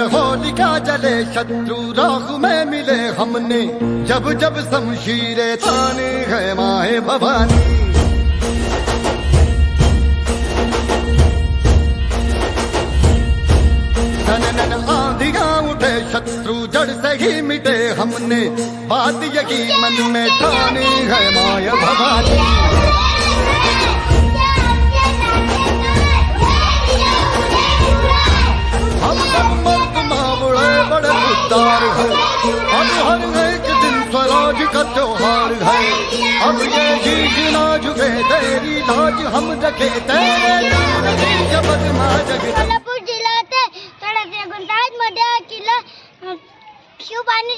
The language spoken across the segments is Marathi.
चले शत्रु राह में मिले हमने। जब जब शमशीरें ताने है माए भवानी। उठे, शत्रु जड़ से ही मिटे हमने। बात यही मन में ठानी है माया भवानी। बड़े उद्धार है। हो। अब हर एक दिन स्वराज का त्योहार है। अब ये जी ना झुके तेरी लाज हम जगे तेरे नाम की जबत मा जगत कोल्हापूर जिल्ह्यात तळाच्या गुंडाळत किल्ला अं, शिवबानी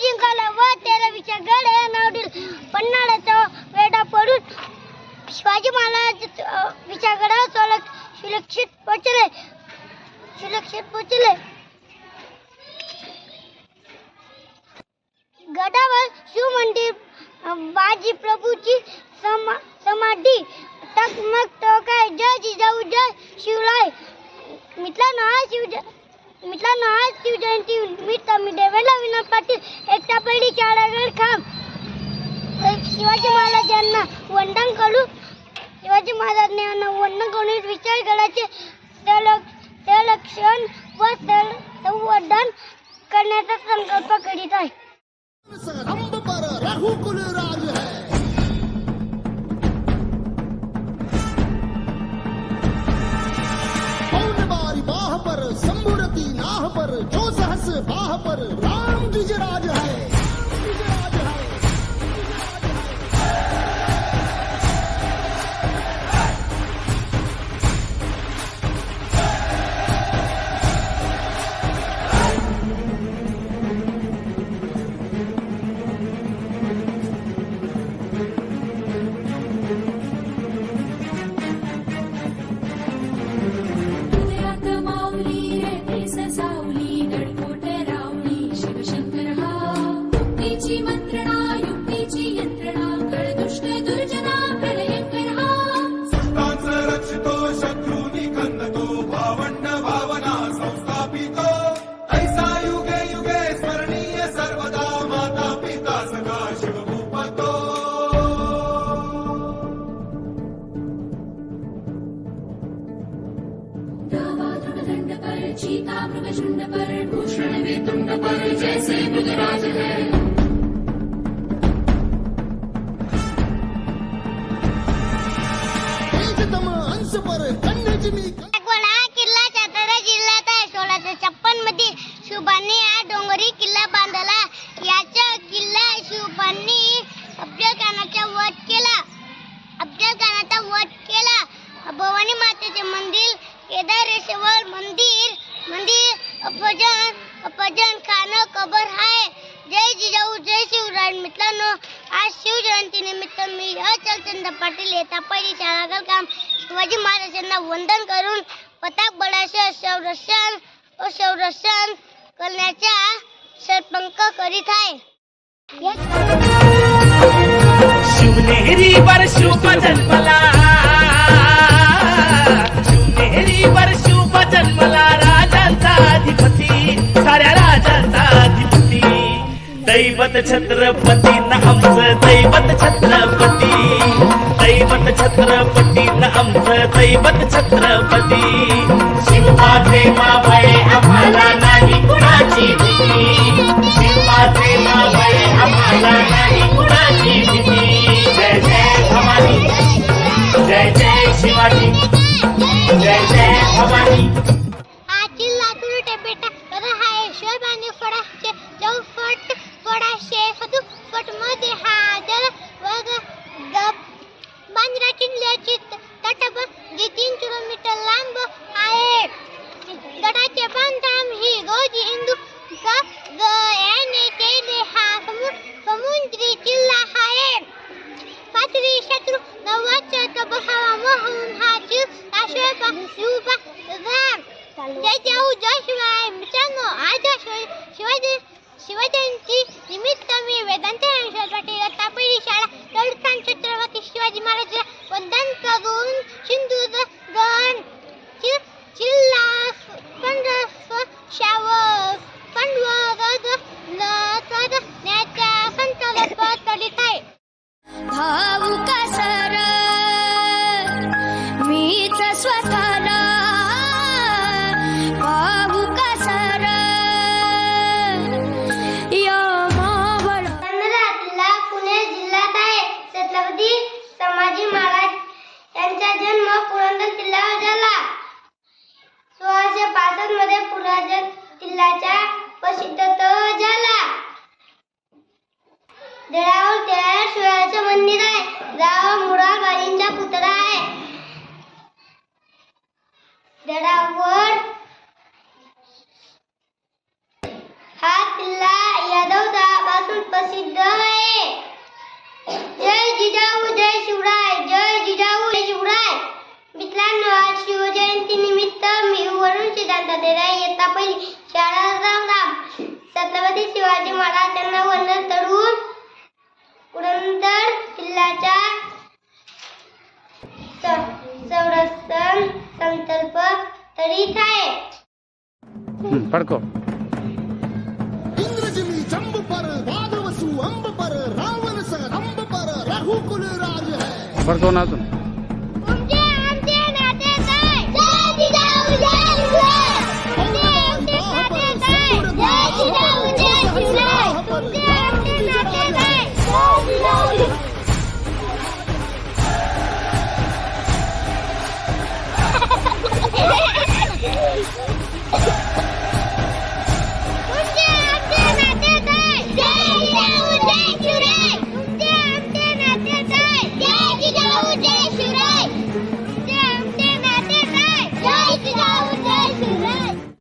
व तेरावीच्या गड हे नावडील दिलं पन्हाळ्याचा वेढा पडून शिवाजी महाराज अं, विचारगडावर सुरक्षित पोचले सुरक्षित पोचले गडावर शिवमंदिर बाजी प्रभूची समा समाधी टकमक टोकाय जय जिजाऊ जय शिवराय. मित्रांनो हा शिव मित्रांनो आज शिवजयंती निमित्त मी देवेला विनोद पाटील एकटा पहिली शाळागड खांब शिवाजी महाराज यांना वंदन करू. शिवाजी महाराज यांना वंदन करून विचार करायचे. संरक्षण व सं- संवर्धन करण्याचा संकल्प करीत आहे. रंभ पर रघुकुल राज है। बाह पर संबुरती नाह पर जो सहस बाह पर राम द्विजराज है। नमस्कार मित्रांनो. आज शिवजयंती निमित्त मी अचलचंद्र पाटील येता पहिली शाळागल काम शिवाजी महाराजांना वंदन करून पताक बळाचे संरक्षण व संरक्षण करण्याचा सरपंक करीत आहे. शिवनेरी वर शुभ जन्मला. शिवनेरी वर शुभ जन्मला. दैवत छत्रपती ना आमचं दैवत छत्रपती. दैवत छत्रपती ना आमचं दैवत छत्रपती. शिवबाचे मावळे आम्हाला नाही कुणाची भीती. मावळे आम्हाला नाही कुणाची जय जय भवानी. जय जय शिवाजी. जय जय भवानी. किलोमीटर लांब आहे. गडाचे बांधकाम ही गौजी हिंदू ग ग याने केले हा समु समुद्री किल्ला आहे. पाथरी शत्रू नवाचा तबहावा मोहून हा जीव आशोबा युवा राम. जय जाऊ जय शिवाय. मित्रांनो आज या शिवाजी शिवजयंती निमित्त मी वेदांत पाटील आता शाळा तळस्थान छत्रपती शिवाजी महाराज वंदन मित्रांनो आज शिवजयंती निमित्त मी वरून सिद्धांत देरा इयत्ता पहिली. शाळा राम राम छत्रपती शिवाजी महाराजांना वंदन करून पुरंदर किल्ल्याच्या संरक्षण संकल्प करीत आहे. पढ़को इंद्रजिनी जंब पर वादवसु अंब पर रावण रंब पर रघुकुल राज है. पढ़को ना तुम